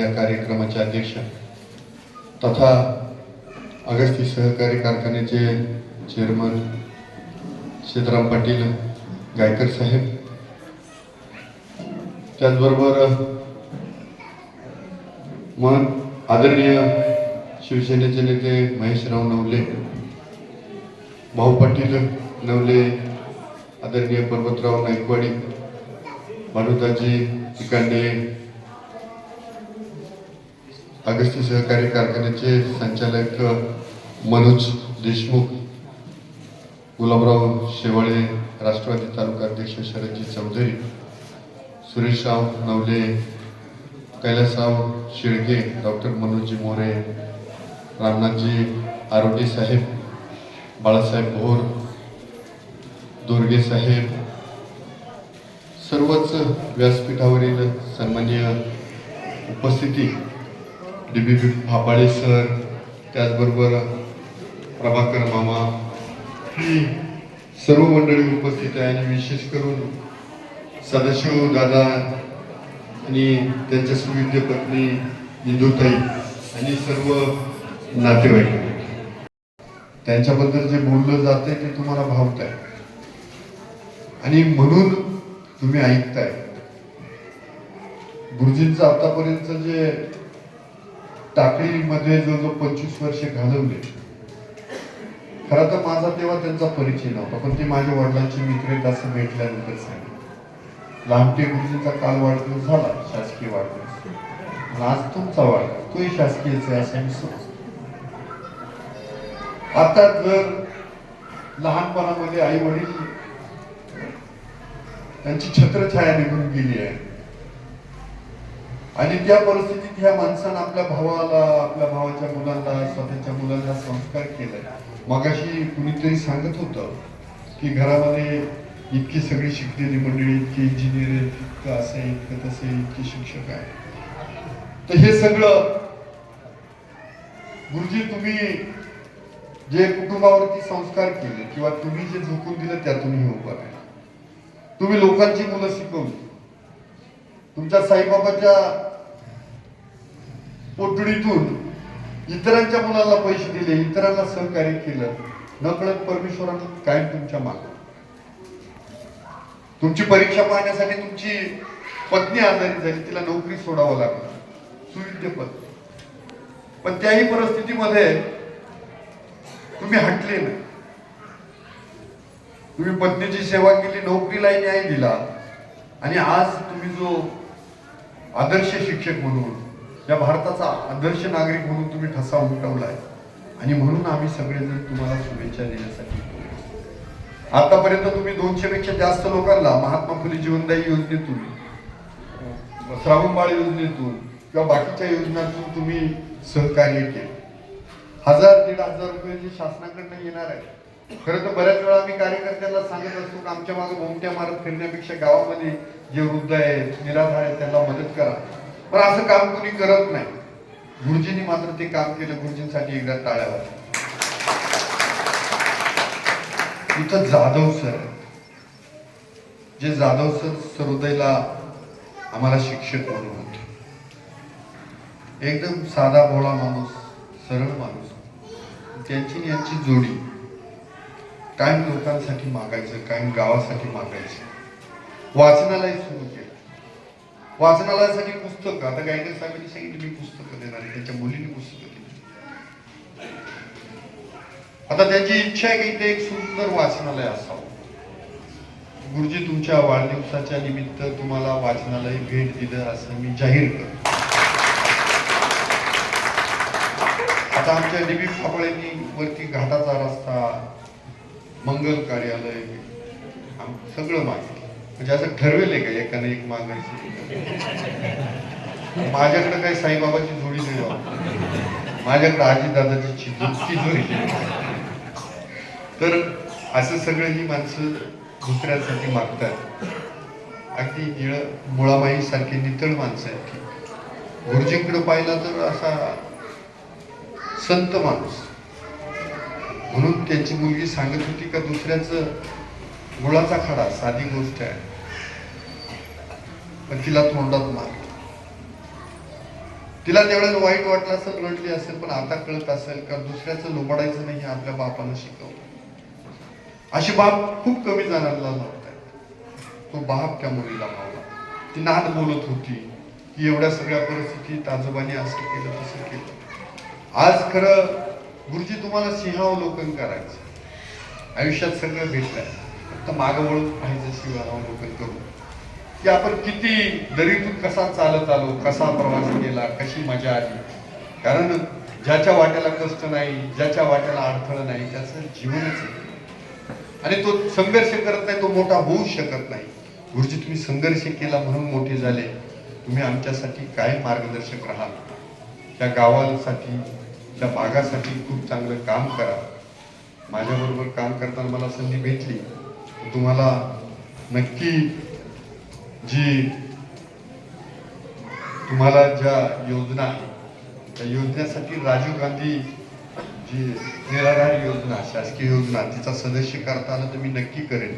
या कार्यक्रमाचे अध्यक्ष. तथा अगस्ती सहकारी कारखान्याचे चेअरमन सीताराम पाटील गायकर साहेब. त्याचबरोबर मन आदरणीय शिवसेनेचे नेते महेशराव नवले भाऊ पाटील नवले आदरणीय पर्वतराव नाईकवाडी भानुदाजी पिकांडे अगस्ती सहकारी कारखान्याचे संचालक मनोज देशमुख गुलाबराव शेवाळे राष्ट्रवादी तालुका अध्यक्ष शरदजी चौधरी सुरेशराव नवले कैलासराव शेळके डॉक्टर मनोजी मोरे रामनाथजी आरोटे साहेब बाळासाहेब भोर दोरगे साहेब. सर्वच व्यासपीठावरील सन्माननीय उपस्थिती D B P Phapale sir त्याचबरोबर प्रभाकर मामा. ही सर्व मंडळी उपस्थित आहे आणि विशेष करून सदाशिव दादा आणि त्यांच्या सुविद्य पत्नी इंदुताई आणि सर्व नातेवाईक. त्यांच्याबद्दल जे बोललं जाते ते तुम्हाला भावत आहे आणि म्हणून तुम्ही ऐकताय. गुरुजींचं आतापर्यंत जे टाकळीमध्ये जो जो पंचवीस वर्षे घालवले खरं तर माझा तेव्हा त्यांचा परिचय नव्हता पण ते माझ्या वडिलांचे मित्र असं भेटल्यानंतर सांगितलं. लांबटे गुरुजींचा काल वाढदिवस झाला शासकीय वाढदिवस. आज तुमचा वाढदिवस तोही शासकीयच आहे असं मी समजतो. आता जर लहानपणामध्ये आई वडील त्यांची छत्रछाया निघून गेली आहे आणि त्या परिस्थितीत ह्या माणसानं आपल्या भावाला आपल्या भावाच्या मुलांना स्वतःच्या मुलांना संस्कार केलाय. मगाशी कुणीतरी सांगत होतं की घरामध्ये इतकी सगळी शिकलेली मंडळी इतकी इंजिनियर इतकं असे इतकं तसे इतके शिक्षक आहे तर हे सगळं गुरुजी तुम्ही जे कुटुंबावरती संस्कार केले किंवा तुम्ही जे झोकून दिलं त्यातून हे उभं आहे तुम्ही लोकांची मुलं शिकवली. तुमच्या साईबाबाच्या पोटडीतून इतरांच्या मुलाला पैसे दिले इतरांना सहकार्य केलं नकळत परमेश्वरानं कायम तुमच्या माग. तुमची परीक्षा पाहण्यासाठी तुमची पत्नी आजारी झाली तिला नोकरी सोडावं लागलं. सुविद्य पत्नी पण त्याही परिस्थितीमध्ये तुम्ही हटले नाही. तुम्ही पत्नीची सेवा केली नोकरीला न्याय दिला. आणि आज तुम्ही जो आदर्श शिक्षक म्हणून या भारताचा आदर्श नागरिक म्हणून तुम्ही ठसा उमटवलाय. आणि म्हणून आम्ही सगळेजण तुम्हाला शुभेच्छा देण्यासाठी आतापर्यंत तुम्ही दोनशे पेक्षा जास्त लोकांना महात्मा फुले जीवनदायी योजनेतून श्रावणबाळ योजनेतून किंवा बाकीच्या योजनांतून तुम्ही सहकार्य केले. हजार दीड हजार रुपये जे शासनाकडनं येणार आहे खरं तर बऱ्याच वेळा आम्ही कार्यकर्त्यांना सांगत असतो की आमच्या मागे भोमट्या मारत फिरण्यापेक्षा गावामध्ये जे वृद्ध आहेत निराधार आहेत त्यांना मदत करा. पण असं काम कोणी करत नाही. गुरुजींनी मात्र ते काम केलं गुरुजींसाठी एकदा टाळ्यावर इथं जाधव सर जे जाधव सर सरोदयला आम्हाला शिक्षक म्हणून होते. एकदम साधा भोळा माणूस सरळ माणूस. त्यांची यांची जोडी. कायम लोकांसाठी मागायचं कायम गावासाठी मागायचं. वाचनालय सुरू केलं. वाचनालयासाठी पुस्तक आता गायकर साहेबांनी सांगितलं मी पुस्तकं देणार आहे त्यांच्या मुलीने पुस्तकं दिली. आता त्यांची इच्छा आहे की ते एक सुंदर वाचनालय असावं. गुरुजी तुमच्या वाढदिवसाच्या निमित्त तुम्हाला वाचनालय भेट दिलं असं मी जाहीर करतो. आता आमच्या डीबी फापळेंनी वरती घाटाचा रस्ता मंगल कार्यालय सगळं मागितलं. म्हणजे असं ठरवेल आहे का एकाने एक मागायचं? माझ्याकडे काही साईबाबाची जोडी नाही बाबा. माझ्याकडे आजी दादाची चिजोरी जोडी तर असं सगळं ही माणसं दुसऱ्यासाठी मागतात. अगदी निळ मुळामाई सारखी नितळ माणसं आहेत गुरुजींकडे पाहिला तर असा संत माणूस. म्हणून त्यांची मुलगी सांगत होती का दुसऱ्याचं गुळाचा खडा साधी गोष्ट आहे. पण तिला तोंडात मार. तिला त्यावेळेला वाईट वाटलं असेल रडली असेल पण आता कळत असेल का दुसऱ्याचं लोबाडायचं नाही हे आपल्या बापानं शिकवलं. अशी बाप खूप कमी जणांना लावतात तो बाप त्या मुलीला लावला. ती नाद बोलत होती की एवढ्या सगळ्या परिस्थितीत आजोबाने असं केलं तसं केलं. आज खरं गुरुजी तुम्हाला सिंहावलोकन करायचं. आयुष्यात सगळं भेटलं फक्त मागं वळून पाहिजे सिंहावलोकन करू. की आपण किती दरीतून कसा चालत आलो कसा प्रवास केला कशी मजा आली. कारण ज्याच्या वाट्याला कष्ट नाही ज्याच्या वाट्याला अडथळा नाही त्याचं जीवनच आहे. आणि तो संघर्ष करत नाही तो मोठा होऊ शकत नाही. गुरुजी तुम्ही संघर्ष केला म्हणून मोठे झाले. तुम्ही आमच्यासाठी काय मार्गदर्शक राहाल? त्या गावांसाठी त्या भागासाठी खूप चांगलं काम करा. माझ्याबरोबर काम करताना मला संधी भेटली. तुम्हाला नक्की जी तुम्हाला ज्या योजना आहे त्या योजनेसाठी राजीव गांधी जी निराधार योजना शासकीय योजना तिचा सदस्य करता आलं तर मी नक्की करेन.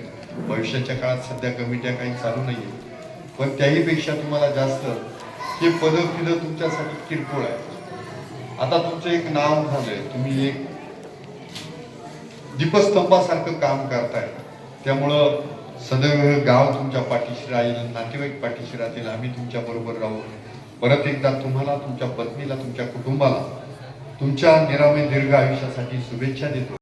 भविष्याच्या काळात सध्या कमिट्या काही चालू नाही पण त्याहीपेक्षा तुम्हाला जास्त हे पद फिद तुमच्यासाठी किरकोळ आहे आता तुमचं एक नाव झालंय. तुम्ही एक दीपस्तंभासारखं काम करताय. त्यामुळं सदैव गाव तुमच्या पाठीशी राहील नातेवाईक पाठीशी राहतील आम्ही तुमच्या बरोबर राहू. परत एकदा तुम्हाला तुमच्या पत्नीला तुमच्या कुटुंबाला तुमच्या निरामय दीर्घ आयुष्यासाठी शुभेच्छा देतो.